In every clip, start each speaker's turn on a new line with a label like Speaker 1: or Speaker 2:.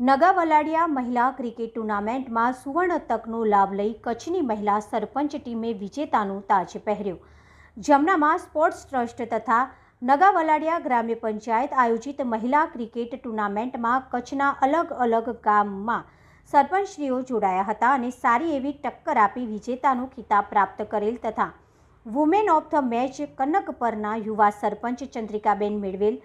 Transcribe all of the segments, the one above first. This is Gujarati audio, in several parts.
Speaker 1: નગા વલાડિયા મહિલા ક્રિકેટ ટુર્નામેન્ટમાં સુવર્ણ તકનો લાભ લઈ કચ્છની મહિલા સરપંચ ટીમે વિજેતાનું તાજ પહેર્યું. જમનામાં સ્પોર્ટ્સ ટ્રસ્ટ તથા નગા વલાડિયા ગ્રામ્ય પંચાયત આયોજિત મહિલા ક્રિકેટ ટુર્નામેન્ટમાં કચ્છના અલગ અલગ ગામમાં સરપંચશ્રીઓ જોડાયા હતા અને સારી એવી ટક્કર આપી વિજેતાનો ખિતાબ પ્રાપ્ત કરેલ તથા વુમેન ઓફ ધ મેચ કનક પરના યુવા સરપંચ ચંદ્રિકાબેન મેળવેલ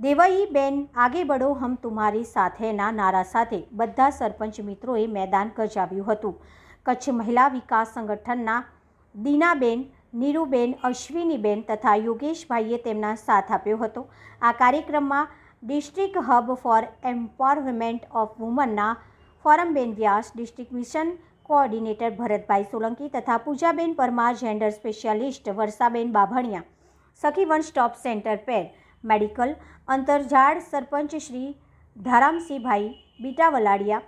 Speaker 1: દેવઈ બેન, આગે બડો હમ તુમારી સાથેના નારા સાથે બધા સરપંચ મિત્રોએ મેદાન ગજાવ્યું હતું. કચ્છ મહિલા વિકાસ સંગઠનના દીનાબેન, નીરુબેન, અશ્વિનીબેન તથા યોગેશભાઈએ તેમના સાથ આપ્યો હતો. આ કાર્યક્રમમાં district hub for empowerment of વુમનના Foramben Vyas, district mission coordinator Bharatbhai Solanki તથા Poojaben Parmar, gender specialist Varshaben Babhaniya Sakhi one stop centre પેર મેડિકલ અંતરઝાડ સરપંચ શ્રી ધારામસિંહભાઈ બીટા વલાડિયા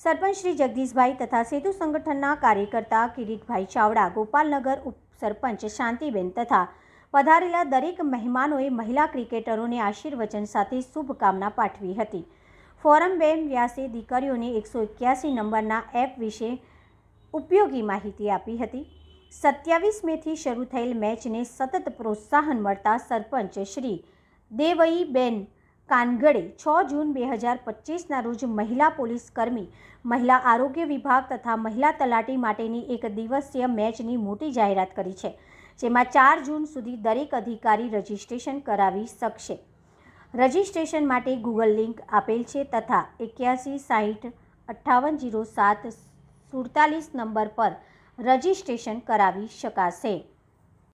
Speaker 1: સરપંચ શ્રી જગદીશભાઈ તથા સેતુ સંગઠનના કાર્યકર્તા કિરીટભાઈ ચાવડા, ગોપાલનગર ઉપસરપંચ શાંતિબેન તથા પધારેલા દરેક મહેમાનોએ મહિલા ક્રિકેટરોને આશીર્વચન સાથે શુભકામના પાઠવી હતી. ફોરમબેન વ્યાસે દીકરીઓને એકસો એક્યાસી નંબરના એપ વિશે ઉપયોગી માહિતી આપી હતી. સત્યાવીસ મેથી શરૂ થયેલ મેચને સતત પ્રોત્સાહન મળતા સરપંચ શ્રી દેવઈબેન કાનગડે છ જૂન બે હજાર પચીસના રોજ મહિલા પોલીસ કર્મી, મહિલા આરોગ્ય વિભાગ તથા મહિલા તલાટી માટેની એક દિવસીય મેચની મોટી જાહેરાત કરી છે, જેમાં ચાર જૂન સુધી દરેક અધિકારી રજિસ્ટ્રેશન કરાવી શકશે. રજિસ્ટ્રેશન માટે ગૂગલ લિંક આપેલ છે તથા એક્યાસી સાહીઠ અઠ્ઠાવન જીરો સાત સુડતાલીસ નંબર પર રજિસ્ટ્રેશન કરાવી શકાશે.